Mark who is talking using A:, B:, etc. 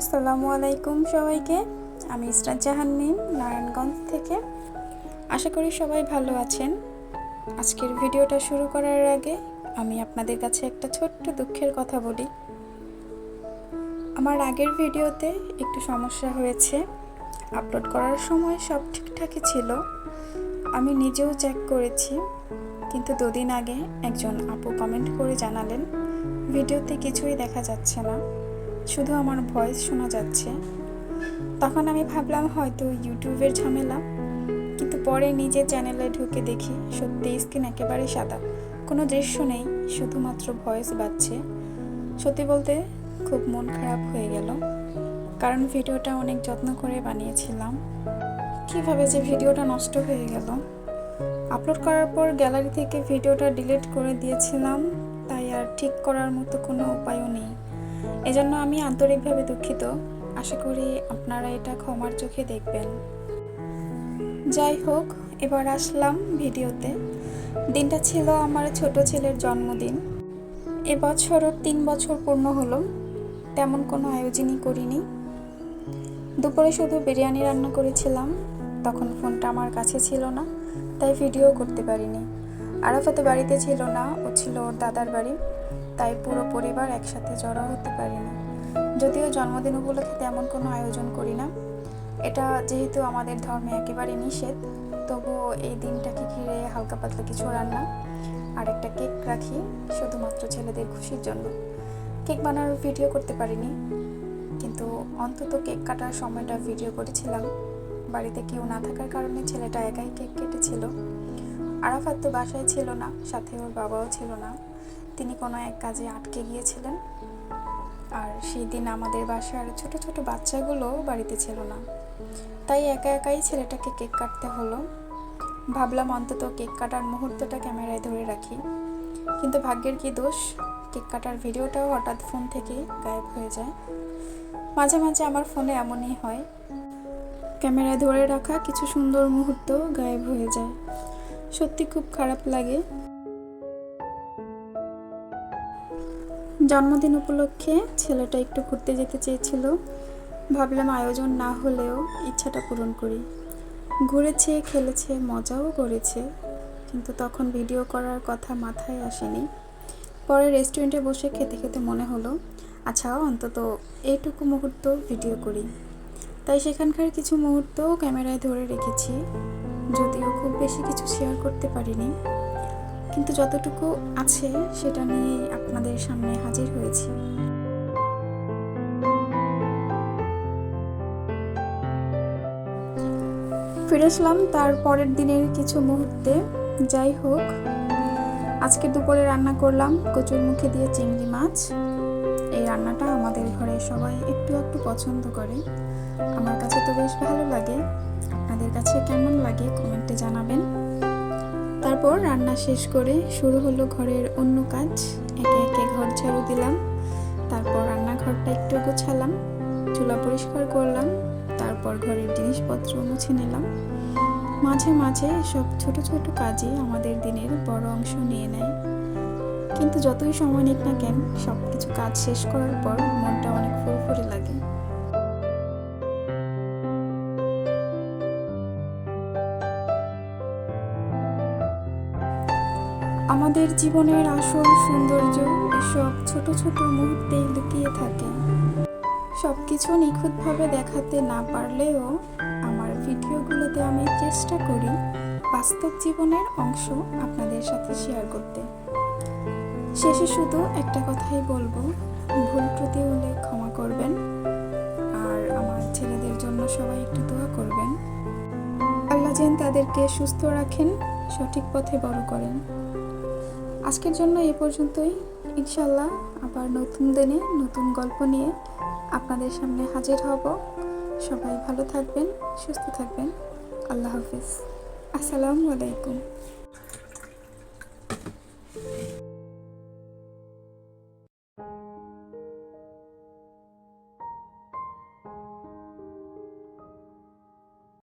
A: আসসালামু আলাইকুম সবাইকে। আমি ইসরাত জাহান মিম, নারায়ণগঞ্জ থেকে। আশা করি সবাই ভালো আছেন। আজকের ভিডিওটা শুরু করার আগে আমি আপনাদের কাছে একটা ছোট্ট দুঃখের কথা বলি। আমার আগের ভিডিওতে একটু সমস্যা হয়েছে। আপলোড করার সময় সব ঠিকঠাকই ছিল। আমি নিজেও চেক করেছি, কিন্তু দুদিন আগে একজন আপু কমেন্ট করে জানালেন, ভিডিওতে কিছুই দেখা যাচ্ছে না। শুধু আমার ভয়েস শোনা যাচ্ছে। তখন আমি ভাবলাম হয়তো ইউটিউবের ঝামেলা, কিন্তু পরে নিজের চ্যানেলে ঢুকে দেখি সত্যি স্ক্রিন একেবারে সাদা। কোনো দৃশ্য নেই, শুধুমাত্র ভয়েস বাজছে। সত্যি বলতে খুব মন খারাপ হয়ে গেল, কারণ ভিডিওটা অনেক যত্ন করে বানিয়েছিলাম। কীভাবে যে ভিডিওটা নষ্ট হয়ে গেল। আপলোড করার পর গ্যালারি থেকে ভিডিওটা ডিলিট করে দিয়েছিলাম, তাই আর ঠিক করার মতো কোনো উপায়ও নেই। এজন্য আমি আন্তরিকভাবে দুঃখিত। আশা করি আপনারা এটা ক্ষমার চোখে দেখবেন। যাই হোক, এবার আসলাম ভিডিওতে। দিনটা ছিল আমার ছোট ছেলের জন্মদিন। এবছরও তিন বছর পূর্ণ হলো। তেমন কোনো আয়োজনই করিনি। দুপুরে শুধু বিরিয়ানি রান্না করেছিলাম, তখন ফোনটা আমার কাছে ছিল না, তাই ভিডিও করতে পারিনি। আরাফাত বাড়িতে ছিল না, ও ছিল ওর দাদার বাড়ি, তাই পুরো পরিবার একসাথে জড়ো হতে পারিনি। যদিও জন্মদিন উপলক্ষে তেমন কোনো আয়োজন করি না। এটা যেহেতু আমাদের ধর্মে একেবারে নিষেধ, তবুও এই দিনটাকে ঘিরে হালকা পাতলা কিছু রান্না আর একটা কেক রাখি, শুধুমাত্র ছেলেদের খুশির জন্য। কেক বানানোর ভিডিও করতে পারিনি, কিন্তু অন্তত কেক কাটার সময়টা ভিডিও করেছিলাম। বাড়িতে কেউ না থাকার কারণে ছেলেটা একাই কেক কেটেছিল। আরাফাত তো বাসায় ছিল না, সাথে ওর বাবাও ছিল না। তিনি কোনো এক কাজে আটকে গিয়েছিলেন। আর সেই দিন আমাদের বাসার ছোট ছোট বাচ্চাগুলো বাড়িতে ছিল না। তাই একা একাই ছেলেটাকে কেক কাটতে হলো। ভাবলাম অন্তত কেক কাটার মুহূর্তটা ক্যামেরায় ধরে রাখি। কিন্তু ভাগ্যের কি দোষ? কেক কাটার ভিডিওটাও হঠাৎ ফোন থেকে গায়েব হয়ে যায়। মাঝে মাঝে আমার ফোনে এমনই হয়। ক্যামেরায় ধরে রাখা কিছু সুন্দর মুহূর্ত গায়েব হয়ে যায়। সত্যি খুব খারাপ লাগে। জন্মদিন উপলক্ষে ছেলেটা একটু ঘুরতে যেতে চেয়েছিল। ভাবলাম আয়োজন না হলেও ইচ্ছাটা পূরণ করি। ঘুরেছে, খেলেছে, মজাও করেছে। কিন্তু তখন ভিডিও করার কথা মাথায় আসেনি। পরে রেস্টুরেন্টে বসে খেতে খেতে মনে হলো আচ্ছা অন্তত এইটুকু মুহূর্ত ভিডিও করি। তাই সেখানকার কিছু মুহূর্ত ক্যামেরায় ধরে রেখেছি। যদিও খুব বেশি কিছু শেয়ার করতে পারিনি। কিন্তু যতটুকু আছে সেটা নিয়ে আপনাদের সামনে হাজির হয়েছি। ফিরে আসলাম তার পরের দিনের কিছু মুহূর্তে। যাই হোক, আজকে দুপুরে রান্না করলাম কচুর মুখে দিয়ে চিংড়ি মাছ। এই রান্নাটা আমাদের ঘরে সবাই একটু একটু পছন্দ করে। আমার কাছে তো বেশ ভালো লাগে। আপনাদের কাছে কেমন লাগে কমেন্টে জানাবেন। তারপর রান্না শেষ করে শুরু হলো ঘরের অন্য কাজ। একে একে ঘর ঝাড়ু দিলাম। তারপর রান্নাঘরটা একটু গোছালাম। চুলা পরিষ্কার করলাম। তারপর ঘরের জিনিসপত্র মুছে নিলাম। মাঝে মাঝে সব ছোট ছোট কাজই আমাদের দিনের বড় অংশ নিয়ে নেয়। কিন্তু যতই সময় নিক না কেন সব কিছু কাজ শেষ করার পর মনটা অনেক আমাদের জীবনের আসল সৌন্দর্য এসব ছোট ছোট মুহূর্তেই লুকিয়ে থাকে। সব কিছু নিখুঁতভাবে দেখাতে না পারলেও আমার ভিডিওগুলোতে আমি চেষ্টা করি বাস্তব জীবনের অংশ আপনাদের সাথে শেয়ার করতে। শেষে শুধু একটা কথাই বলব, ভুল ত্রুটি হলে ক্ষমা করবেন, আর আমার ছেলেদের জন্য সবাই একটু দোয়া করবেন। আল্লাহ যেন তাদেরকে সুস্থ রাখেন, সঠিক পথে বড় করেন। আজকের জন্য এ পর্যন্তই। ইনশাল্লাহ আবার নতুন দিনে নতুন গল্প নিয়ে আপনাদের সামনে হাজির হব। সবাই ভালো থাকবেন, সুস্থ থাকবেন। আল্লাহ হাফিজ। আসসালামু আলাইকুম।